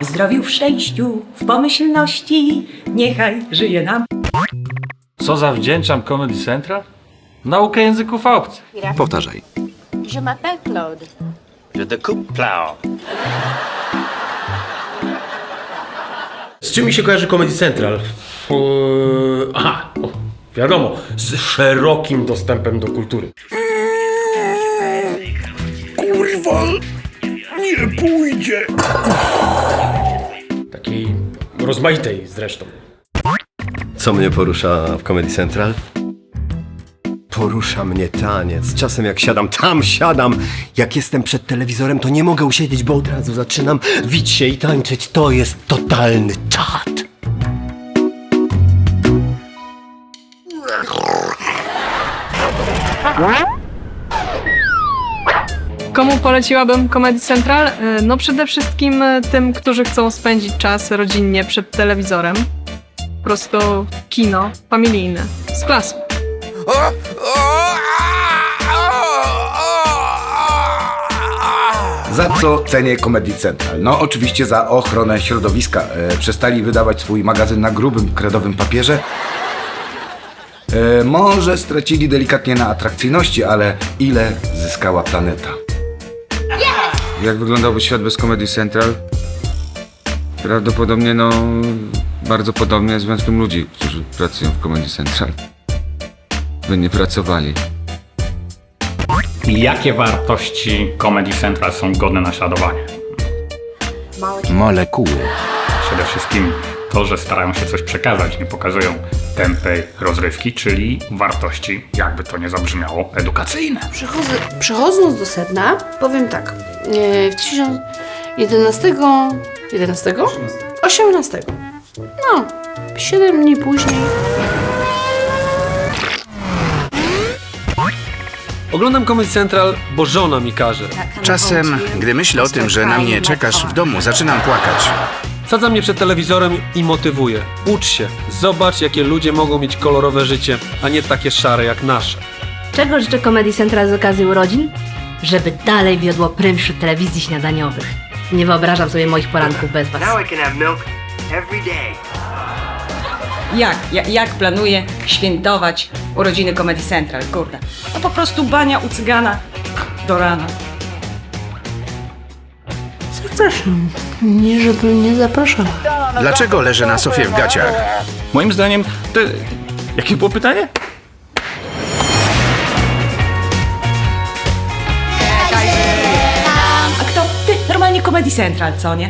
W zdrowiu, w szczęściu, w pomyślności, niechaj żyje nam. Co zawdzięczam Comedy Central? Naukę języków obcych. Powtarzaj. Je m'appelle Claude. Je découpe plow. Z czym mi się kojarzy Comedy Central? Eee, aha, o, wiadomo, z szerokim dostępem do kultury. Kurwa, nie pójdzie. Takiej rozmaitej zresztą. Co mnie porusza w Comedy Central? Porusza mnie taniec. Czasem jak siadam, tam siadam. Jak jestem przed telewizorem, to nie mogę usiedzieć, bo od razu zaczynam wić się i tańczyć. To jest totalny czad. Komu poleciłabym Comedy Central? Y, No przede wszystkim y, tym, którzy chcą spędzić czas rodzinnie przed telewizorem. Po prostu kino familijne, z klasą. Za co cenię Comedy Central? No oczywiście za ochronę środowiska. E, przestali wydawać swój magazyn na grubym, kredowym papierze. E, może stracili delikatnie na atrakcyjności, ale ile zyskała planeta? Jak wyglądałby świat bez Comedy Central? Prawdopodobnie no bardzo podobnie z związkiem ludzi, którzy pracują w Comedy Central. By nie pracowali. Jakie wartości Comedy Central są godne naśladowania? Molekuły. Przede wszystkim to, że starają się coś przekazać, nie pokazują tępej rozrywki, czyli wartości, jakby to nie zabrzmiało, edukacyjne. Przechodzę, przechodząc do sedna, powiem tak. E, W 1011... 11? 18. No, 7 dni później. Oglądam Comedy Central, bo żona mi każe. Czasem, gdy myślę o tym, że na mnie czekasz w domu, zaczynam płakać. Sadza mnie przed telewizorem i motywuje. Ucz się, zobacz jakie ludzie mogą mieć kolorowe życie, a nie takie szare jak nasze. Czego życzę Comedy Central z okazji urodzin? Żeby dalej wiodło prym wśród telewizji śniadaniowych. Nie wyobrażam sobie moich poranków bez was. Jak, jak, jak planuję świętować urodziny Comedy Central, kurde. No po prostu bania u cygana do rana. Zapraszam. Nie, żeby nie zapraszał. Dlaczego leżę na sofie w gaciach? Moim zdaniem, to... Jakie było pytanie? A kto? Ty, normalnie Comedy Central, co nie?